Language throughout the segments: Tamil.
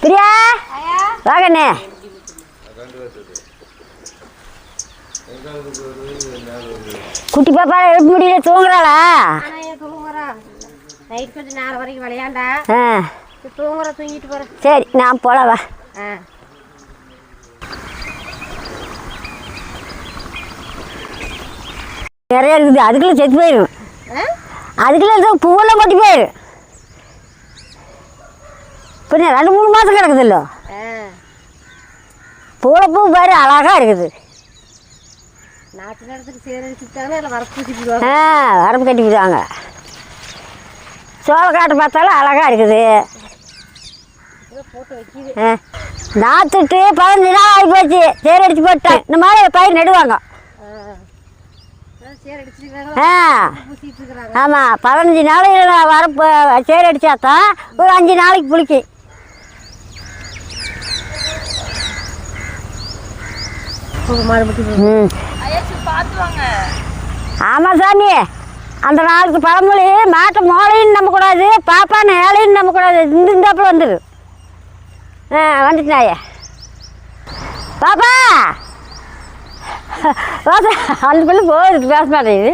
பிரியா வாங்கண்ணே குட்டி பாப்பா எழுப்ப முடியல தூங்குறாளா? ஆனா ஏன் தூங்குறா. நைட் கொஞ்சம் நேரம் வரைக்கும் விளையாண்டா. தூங்குற தூங்கிட்டு போற. சரி நான் போலாம் வா ஆ. நிறைய இருக்குது. அதுக்குள்ள செத்து போயிடும்? அதுக்குள்ள ஏதோ பூவெல்லாம் கொட்டி போயிடும் பின்ன ரெண்டு மூணு மாதம் கிடக்குதுல்ல. பூ பாரு அழகா இருக்குது. ஆ வரப்பு கட்டி விடுவாங்க. சோளக்காட்டு பார்த்தாலும் அழகா இருக்குது. நாத்துட்டு பதினஞ்சு நாள் ஆகி போச்சு. சேர் அடிச்சு போட்டேன். இந்த மாதிரி பயிர் நடுவாங்க. ஆமாம் பதினஞ்சு நாளைக்கு நான் வரப்பு சேர் அடிச்சாதான் ஒரு அஞ்சு நாளைக்கு புளிக்கும் ம். ஆமாம் சாமி. அந்த நாளுக்கு பழமொழி மாட்டை மோளையும் நம்பக்கூடாது பாப்பான ஏழையும் நம்பக்கூடாது இந்த இந்தாப்புல வந்துடு ஆ வந்துட்டாயே பாப்பா! வாசா, அந்த பிள்ளை போகுது பேச மாட்டேங்குது.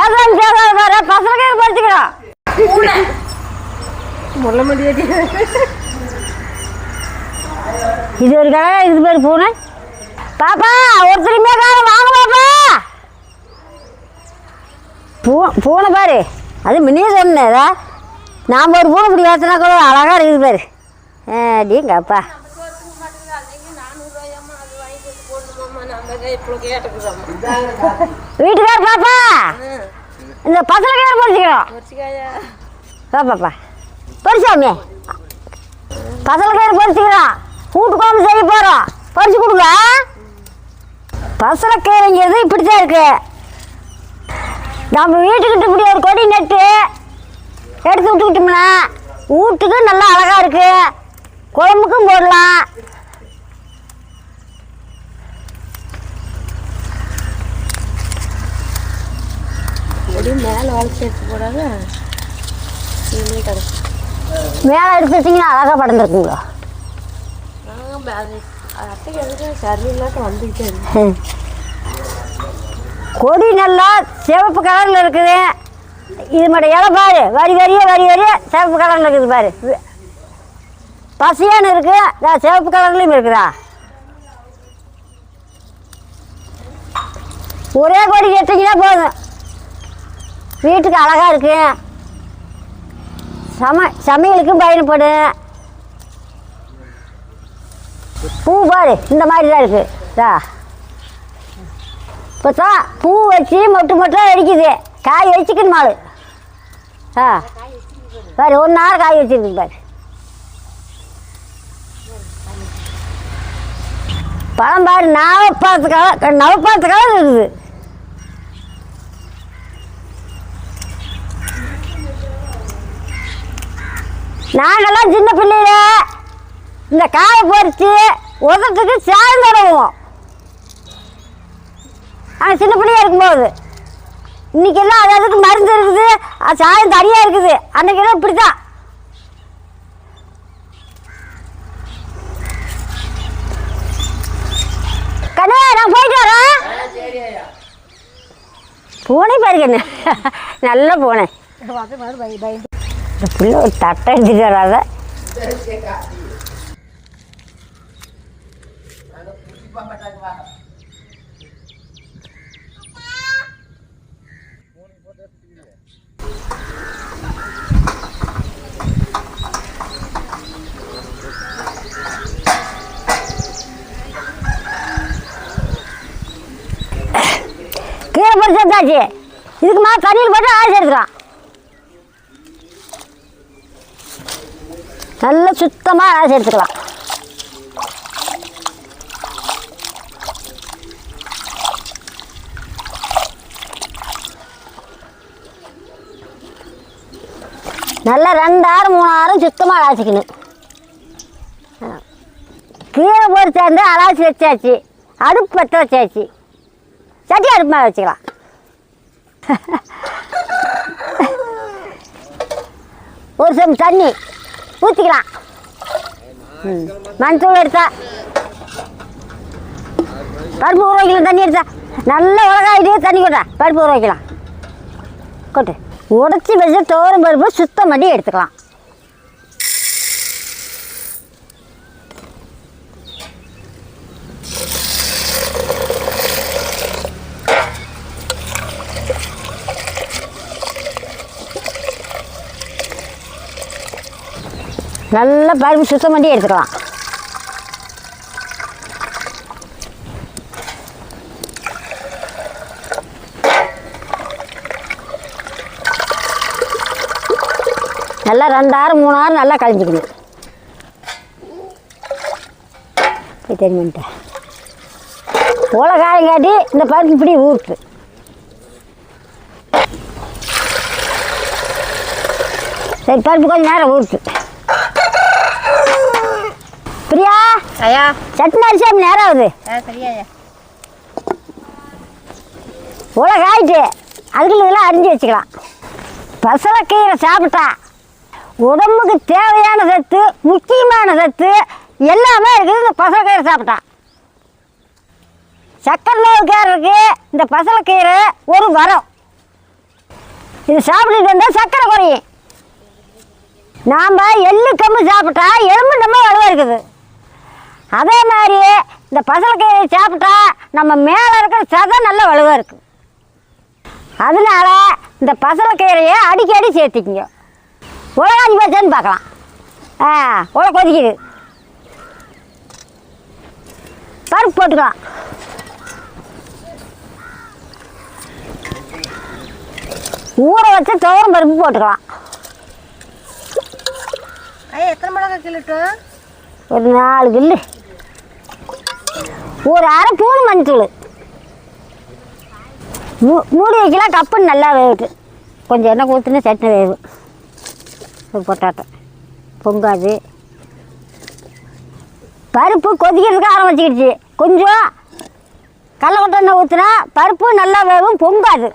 ஏதாவது பேசாத பாரு பசங்க படிச்சுக்கிறோம் முள்ள முடியாது. இது ஒரு கடை இது பேர் பூனை? பாப்பா ஒருத்தருமே காலம் வாங்க பாப்பா. பூ பூனை பாரு. அது முன்னே சொன்னதா நாம் ஒரு பூனை இப்படி ஏற்றினா கூட அழகாக இருக்குது பாரு. அப்படிங்கப்பா வீட்டுக்கார பாப்பா? இந்த பசலக்கார படிச்சுக்கிறோம் வா பாப்பா. பரிசாமி பசலக்கார பறிச்சுக்கிறோம் கூட்டு குழம்பு செய்ய போகிறோம் பறிச்சு கொடுங்க. பசலக்கீரைங்கிறது இப்படி தான் இருக்கு. நம்ம வீட்டுக்கிட்ட இப்படி ஒரு கொடி நட்டு எடுத்து விட்டுக்கிட்டோம்னா வீட்டுக்கு நல்லா அழகாக இருக்கு. குழம்புக்கும் போடலாம். மேலே வளைச்சி எடுத்து போடாத கிடக்கும். மேலே எடுத்து வச்சிங்கன்னா அழகாக படந்துருக்குங்களோ அத்தைக்கு எதுக்கு சரியில்லாத வந்துக்கிட்டே இருக்கு. கொடி நல்லா சிவப்பு கலரில் இருக்குது. இது மட்டும் இலை பாரு. வரி வரியே வரி வரியே சிவப்பு கலரில் இருக்குது பாரு. பசியான்னு இருக்கு. இதா சிவப்பு கலர்லேயும் இருக்குதா? ஒரே கொடி எடுத்தீங்கன்னா போதும். வீட்டுக்கு அழகாக இருக்கு. சம சமையலுக்கும் பயன்படும் பூ பாரு இந்த மாதிரி தான் இருக்குது இதா. இப்போ தான் பூ வச்சு மொட்டு மொட்டாக அடிக்குது காய் வச்சுக்கணும் மாடு. ஆ. பாரு ஒரு நாள் காய் வச்சுருக்கு பாரு. பழம் பாரு நவப்பாத்து கலர் நவப்பாத்து கலர் இருக்குது. நாங்கள்லாம் சின்ன பிள்ளையில இந்த காயை பறித்து உதத்துக்கு சாயம் தருவோம். ஆனால் சின்ன பிள்ளையாக இருக்கும்போது. இன்னைக்கெல்லாம் அது அதுக்கு மருந்து இருக்குது. அது சாயம் தனியாக இருக்குது. அன்றைக்கெல்லாம் இப்படி தான் கண்ணே நான் போயிட்டு வரேன். பூனை பாருங்க நல்ல பூனை அது மாதிரி பய பயந்து இந்த பிள்ளை ஒரு தட்டை எடுத்துட்டு வராத நல்லா எடுத்துக்கலாம் நல்ல சுத்தமாக ஆசி எடுத்துக்கலாம் நல்லா ரெண்டாயிரம் மூணாயிரம் சுத்தமாக அலாசிக்கணும் கீழே போட்டு சேர்ந்து அலாசி வச்சாச்சு. அடுப்பு பற்ற வச்சாச்சு. சட்டி அடுப்பு மேலே வச்சுக்கலாம். ஒரு சம் தண்ணி. ஊற்றிக்கலாம் ம். மண்தூள் எடுத்தா. பருப்பு ஊற வைக்கலாம் தண்ணி எடுத்தா. நல்ல உலகாயிட்டே தண்ணி கொட்டா. பருப்பு ஊற வைக்கலாம் கொட்டு. உடச்சி வச்சு தோரம் பருப்பு சுத்தம் பண்ணி எடுத்துக்கலாம். நல்லா பருப்பு சுத்தம் பண்ணி எடுத்துக்கலாம். நல்லா ரெண்டாயிரம் மூணாயிரம் நல்லா கழிஞ்சிக்கணும் போய் தெரியுமான்ட்டேன் உலகாயம் காட்டி இந்த பருப்பு இப்படி ஊற்று சரி பருப்பு கொஞ்சம் நேரம் ஊற்று பிரியா ஐயா. சட்னி அரிசி அப்படி நேரம் ஆகுது? ஆ சரியா ஐயா உலகாயிட்டு அதுக்குள்ள இதெல்லாம் அரிஞ்சு வச்சுக்கலாம். பசலக்கீரை சாப்பிட்டா உடம்புக்கு தேவையான சத்து முக்கியமான சத்து எல்லாமே இருக்குது இந்த பசலக்கீரை சாப்பிட்டா. சக்கரை நோய்க்காரருக்கு இந்த பசலக்கீரை ஒரு வரம். இது சாப்பிட்டுட்டு வந்தால் சக்கரை குறையும். நாம் எள்ளு கம்பு சாப்பிட்டா எலும்பு நம்ம வலுவாக இருக்குது. அதே மாதிரி இந்த பசலக்கீரை சாப்பிட்டா நம்ம மேலே இருக்கிற சதை நல்ல வலுவாக இருக்குது அதனால இந்த பசலக்கீரையை அடிக்கடி சேர்த்திக்கிங்க. உலகாஞ்சி போச்சான்னு பார்க்கலாம். ஆ உல கொதிக்குது. பருப்பு போட்டுக்கலாம். ஊற வச்சு துவரம் பருப்பு போட்டுக்கலாம். எத்தனை மிளகா கிலோட்டும் ஒரு நாலு கில்லு. ஒரு அரை பூணு மஞ்சள் மூ மூடி வைக்கலாம் கப்புன்னு நல்லா வேகுது கொஞ்சம் எண்ணெய் ஊற்றுனா சட்னி வேகும் ஒரு பொட்டாட்டை. பொங்காது. பருப்பு கொதிக்கிறதுக்கு ஆரம்பிச்சிக்கிடுச்சு கொஞ்சம் கடல கொட்டை எண்ணெய் ஊற்றினா பருப்பு நல்லா வேகும் பொங்காது.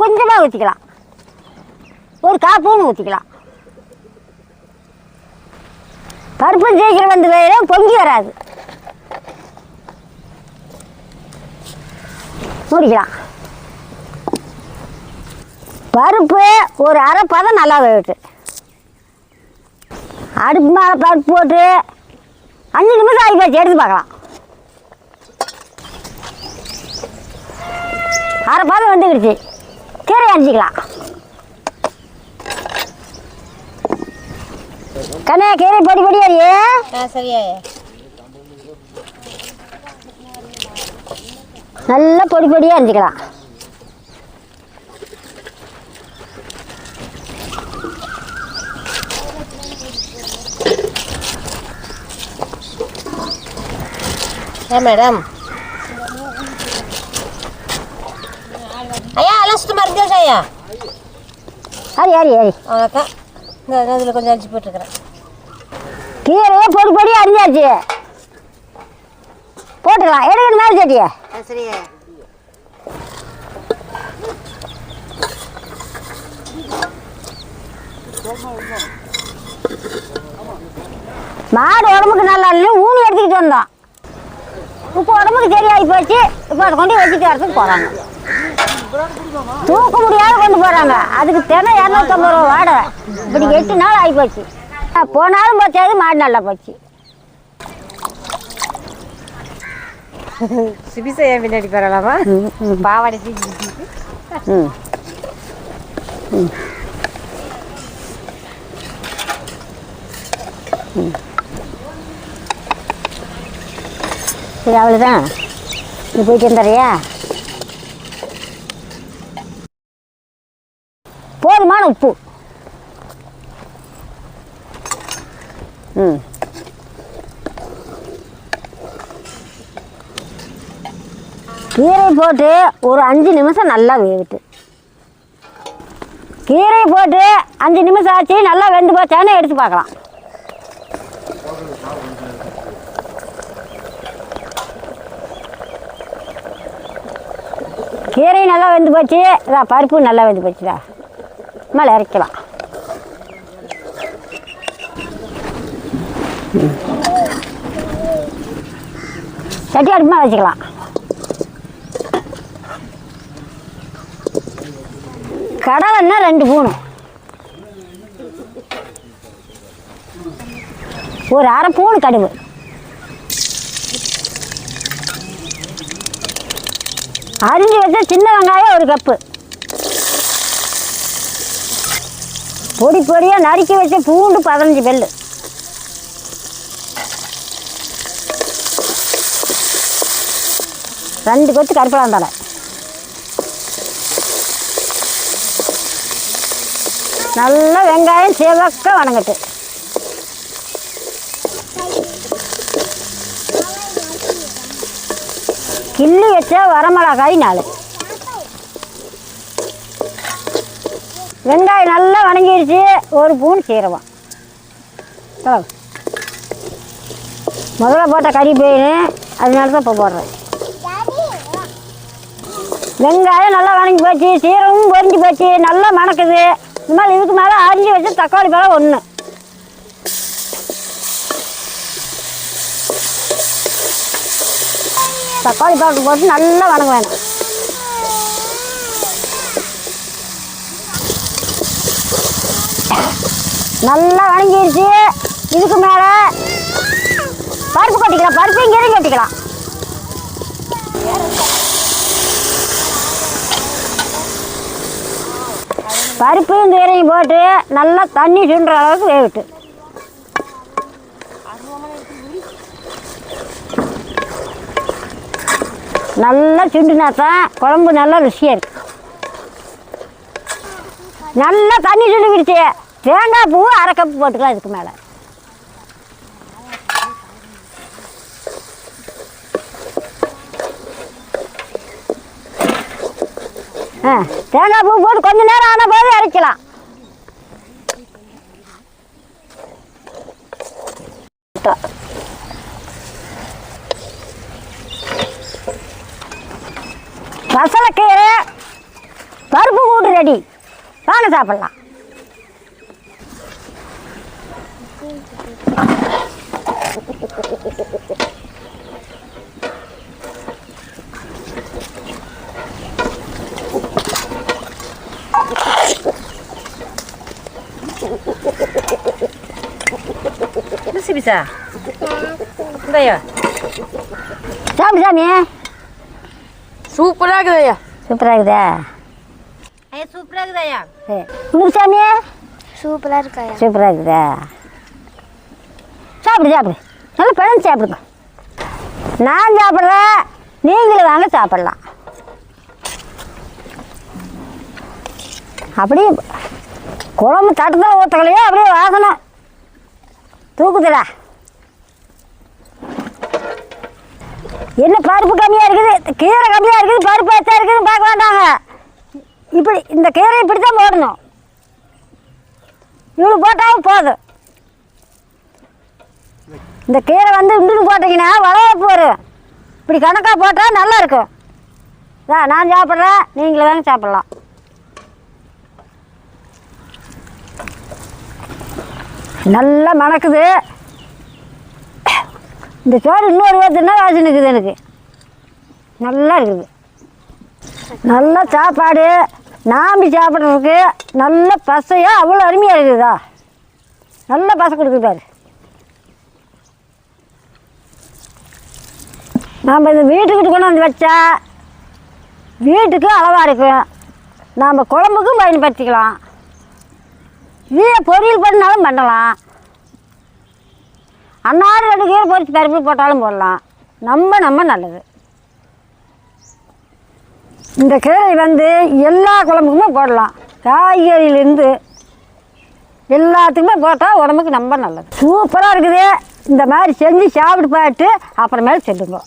கொஞ்சமாக ஊற்றிக்கலாம் ஒரு காப்பூன்னு ஊற்றிக்கலாம் பருப்பு சீக்கிரம் வந்து வேறு பொங்கி வராது. முடிக்கலாம் பருப்பு ஒரு அரை பதம் நல்லா வேகட்டு அடுப்பு மேலே பருப்பு போட்டு அஞ்சு நிமிஷம் ஆகி போச்சு எடுத்து பார்க்கலாம். அரை பதம் வந்துக்கிடுச்சு. கீரை அரிஞ்சிக்கலாம் கண்ணே கீரை பொடி பொடி அரியே சரியா நல்லா பொடி பொடியாக அரிஞ்சிக்கலாம். மேடம். ஐயா எல்லாம் சுத்தமாக இருந்துச்சா ஐயா? அரி அரி அரி அவ்வளோக்கா. இந்த இதில் கொஞ்சம் அரிசி போட்டுருக்குறேன் கீரையே பொடி பொடி அரிஞ்சாச்சு. போட்டுக்கலாம். எடுக்கணும் மேலே சட்டியை ஆ மாடு உடம்புக்கு நல்லா இல்லை ஊனி எடுத்துக்கிட்டு வந்தோம். இப்போ உடம்புக்கு சரியாகி போச்சு. இப்போ அதை கொண்டு வச்சுட்டு வரதுக்கு போகிறாங்க தூக்க முடியாத கொண்டு போகிறாங்க அதுக்கு தினம் இரநூத்தம்பது ரூபா வாடகை. இப்படி எட்டு நாள் ஆகி போச்சு. போனாலும் போச்சாது மாடு நல்லா போச்சு. சுபிசையா பின்னாடி பெறலாமா? பாவாடை தூக்கி ம் சரி அவ்வளோதான் நீ போயிட்டு வந்துடுறியா? போதுமான உப்பு. ம். கீரை போட்டு ஒரு அஞ்சு நிமிஷம் நல்லா வேகட்டு. கீரை போட்டு அஞ்சு நிமிஷம் ஆச்சு நல்லா வெந்து போச்சான்னு எடுத்து பார்க்கலாம். கீரையும் நல்லா வெந்து போச்சு. இதான் பருப்பு நல்லா வெந்து போச்சுடா. மேலே இறக்கலாம். சட்டி அடுப்புமா வச்சுக்கலாம். பூனைன்னா ரெண்டு பூணு ஒரு அரை பூனை கடுகு அரிஞ்சு வச்ச சின்ன வெங்காயம் ஒரு கப்பு பொடி பொடியாக நறுக்கி வச்ச பூண்டு பதினஞ்சு பெல்லு ரெண்டு கொத்து கருப்பலாம் தலை நல்லா வெங்காயம் சிவக்க வணங்கட்டு. கிள்ளி வச்ச வரமிளகாய் நாலு. வெங்காயம் நல்லா வணங்கிடுச்சு ஒரு பூன் சீரகம். முதல்ல போட்ட கறி போயின்னு அதனால தான் இப்போ போடுறேன். வெங்காயம் நல்லா வணங்கி போச்சு சீரகமும் பொறிஞ்சு போச்சு நல்லா மணக்குது. இந்த மாதிரி இதுக்கு மேலே அரிஞ்சு வச்சு தக்காளி பழம் ஒன்று தக்காளி பழத்தை போட்டு நல்லா வணங்க வேணும் நல்லா வணங்கிடுச்சு இதுக்கு மேலே பருப்பு கொட்டிக்கலாம். பருப்பு இங்கேயும் கட்டிக்கலாம். பருப்பையும் கீரையும் போட்டு நல்லா தண்ணி சுண்டுற அளவுக்கு வேவிட்டு நல்லா சுண்டுனா தான் குழம்பு நல்லா ருசியாக இருக்கு. நல்லா தண்ணி சுண்டுக்கிடுச்சு தேங்காய் பூ அரை கப்பு போட்டுக்கலாம் இதுக்கு மேலே. தேங்காய் பூ போட்டு கொஞ்ச நேரம் ஆன போது இறக்கலாம் மசாலக்கீரை பருப்பு கூட்டு ரெடி. வாங்க சாப்பிடலாம். சிபிசா இந்தாயா சாப்பிடு சாமி சூப்பராக இருக்குதாயா சூப்பராக இருக்குதா ஐயா சூப்பராக இருக்குதாயா சரி உங்களுக்கு சாமி சூப்பராக இருக்காயா சூப்பராக இருக்குதா சாப்பிடு சாப்பிடு நல்லா பிணைஞ்சு சாப்பிடுங்க நான் சாப்பிட்றேன் நீங்களும் வாங்க சாப்பிடலாம் அப்படியே குழம்பு தட்டத்தில் ஊற்றக்கலையோ அப்படியே வாசனை. தூக்குதுடா. என்ன பருப்பு கம்மியாக இருக்குது? கீரை கம்மியாக இருக்குது பருப்பு எச்சா இருக்குதுன்னு பார்க்க வேண்டாங்க இப்படி இந்த கீரை இப்படி தான் போடணும். இவ்வளோ போட்டாலும் போதும். இந்த கீரை வந்து இன்னும் போட்டிங்கன்னா வளரப்பு வரும். இப்படி கணக்காக போட்டால் நல்லாயிருக்கும் நான் சாப்பிட்றேன் நீங்களும் வேணும் சாப்பிட்லாம். நல்லா மணக்குது. இந்த சோறு இன்னொரு பேர்த்துனா வாசி இருக்குது எனக்கு? நல்லா இருக்குது. நல்ல சாப்பாடு நாம்பி சாப்பிட்றதுக்கு நல்ல பசையாக அவ்வளோ அருமையாக இருக்குதா? நல்ல பசை கொடுக்குது பாரு. நாம் இது வீட்டுக்கிட்ட கொண்டு வந்து வச்சா வீட்டுக்கும் அளவாக இருக்கும். நாம் குழம்புக்கும் பயன்படுத்திக்கலாம். இதே பொரியல் பண்ணாலும் பண்ணலாம். அன்னாறு ரெண்டு கீரை பொரித்து பருப்பு போட்டாலும் போடலாம். நம்ம நம்ம நல்லது. இந்த கீரை வந்து எல்லா குழம்புக்குமே போடலாம். காய்கறியிலேருந்து எல்லாத்துக்குமே போட்டால் உடம்புக்கு ரொம்ப நல்லது. சூப்பராக இருக்குது. இந்த மாதிரி செஞ்சு சாப்பிட்டு பார்த்து அப்புறமேல சொல்லுங்க